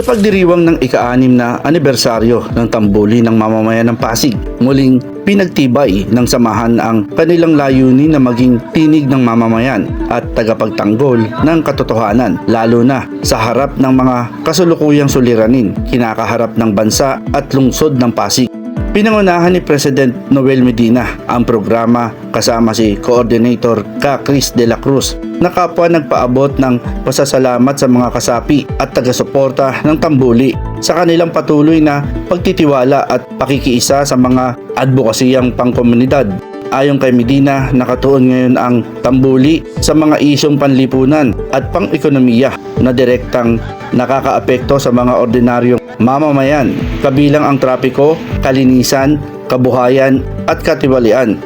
Sa pagdiriwang ng ika-anim na anibersaryo ng tambuli ng mamamayan ng Pasig, muling pinagtibay ng samahan ang kanilang layunin na maging tinig ng mamamayan at tagapagtanggol ng katotohanan lalo na sa harap ng mga kasulukuyang suliranin kinakaharap ng bansa at lungsod ng Pasig. Pinangunahan ni President Noel Medina ang programa kasama si Coordinator Ka Chris de la Cruz na kapwa nagpaabot ng pasasalamat sa mga kasapi at taga-suporta ng Tambuli sa kanilang patuloy na pagtitiwala at pakikiisa sa mga advokasiyang pangkomunidad. Ayon kay Medina, nakatuon ngayon ang tambuli sa mga isyong panlipunan at pang-ekonomiya na direktang nakakaapekto sa mga ordinaryong mamamayan, kabilang ang trapiko, kalinisan, kabuhayan at katiwalian.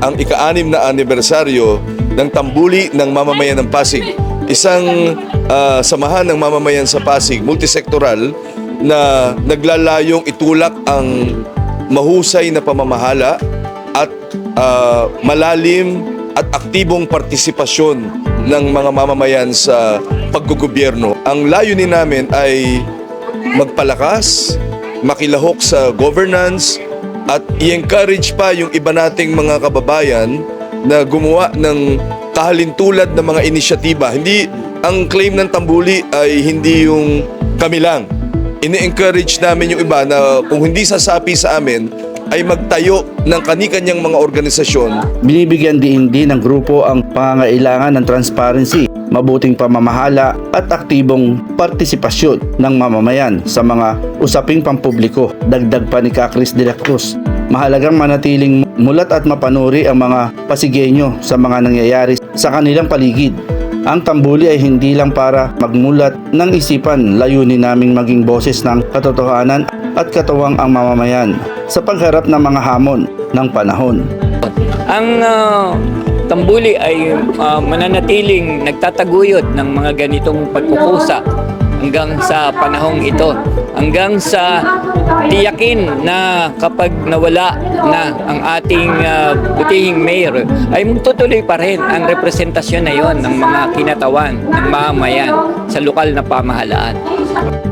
ang ika-anim na anibersaryo ng tambuli ng mamamayan ng Pasig. Isang ah, samahan ng mamamayan sa Pasig, multisektoral, na naglalayong itulak ang mahusay na pamamahala at ah, malalim at aktibong partisipasyon ng mga mamamayan sa paggugobyerno. Ang layunin namin ay magpalakas, makilahok sa governance, at i-encourage pa yung iba nating mga kababayan na gumawa ng kahalintulad ng mga inisyatiba. Hindi, ang claim ng Tambuli ay hindi yung kami lang. Ini-encourage namin yung iba na kung hindi sasapi sa amin, ay magtayo ng kanikanyang mga organisasyon Binibigyan din din ng grupo ang pangangailangan ng transparency, mabuting pamamahala at aktibong partisipasyon ng mamamayan sa mga usaping pampubliko. Dagdag pa ni Kakris de la Cruz. Mahalagang manatiling mulat at mapanuri ang mga Pasigenyo sa mga nangyayari sa kanilang paligid. Ang tambuli ay hindi lang para magmulat ng isipan, layunin naming maging boses ng katotohanan at katuwang ang mamamayan sa pagharap ng mga hamon ng panahon. Ang ah, tambuli ay ah, mananatiling nagtataguyod ng mga ganitong pagkukusa hanggang sa panahong ito. Hanggang sa tiyakin na kapag nawala na ang ating ah, butihing mayor, ay tutuloy pa rin ang representasyon na yon ng mga kinatawan ng mamamayan sa lokal na pamahalaan.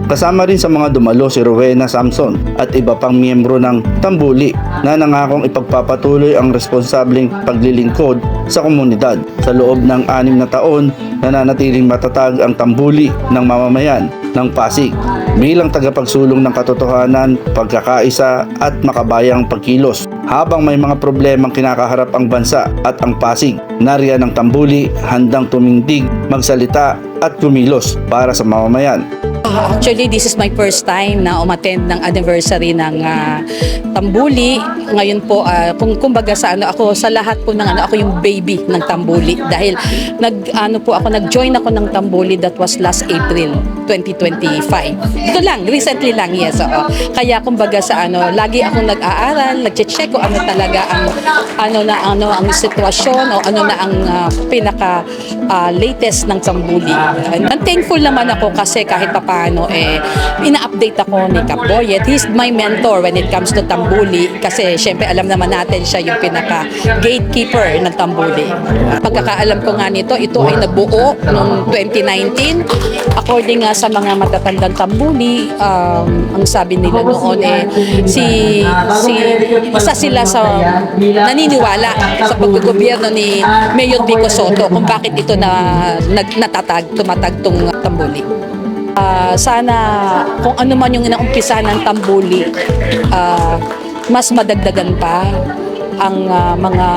Kasama rin sa mga dumalo si Rowena Samson at iba pang miyembro ng Tambuli na nangakong ipagpapatuloy ang responsableng paglilingkod sa komunidad. Sa loob ng anim na taon, nananatiling matatag ang Tambuli ng mamamayan ng Pasig bilang tagapagsulong ng katotohanan, pagkakaisa at makabayang pagkilos. Habang may mga problemang kinakaharap ang bansa at ang Pasig, nariyan ang Tambuli handang tumindig, magsalita at kumilos para sa mamamayan. Actually, this is my first time na umattend ng anniversary ng ah, Tambuli. Ngayon po, ah, kung kumbaga sa ano ako, sa lahat po ng ano, ako yung baby ng Tambuli dahil nag ano po ako nag-join ako ng Tambuli that was last April 2025. Ito lang, recently lang, yes. Oo. Kaya kumbaga sa ano, lagi akong nag-aaral, nagche-check kung ano talaga ang ano na ano ang sitwasyon o ano na ang ah, pinaka ah, latest ng Tambuli. And thankful naman ako kasi kahit papaano eh ina-update ako ni Kap Boyet. He's my mentor when it comes to Tambuli kasi syempre alam naman natin siya yung pinaka gatekeeper ng Tambuli. Pagkakaalam ko nga nito, ito ay nabuo noong 2019. According nga sa mga matatandang Tambuli, um, ang sabi nila noon eh si si isa sila sa naniniwala sa paggobyerno ni Mayor Vico Soto kung bakit ito na nag, natatag, tumatag tong Tambuli. Ah, sana kung ano man yung inaumpisa ng Tambuli, ah, mas madagdagan pa ang ah, mga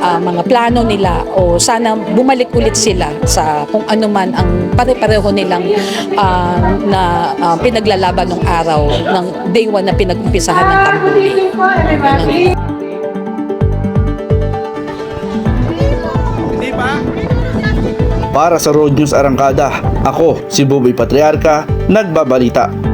ah, mga plano nila o sana bumalik ulit sila sa kung ano man ang pare-pareho nilang ah, na ah, pinaglalaban ng araw ng day one na pinag-umpisahan ng Tambuli. Ganun. Para sa Road News Arangkada, ako si Bobby Patriarca, nagbabalita.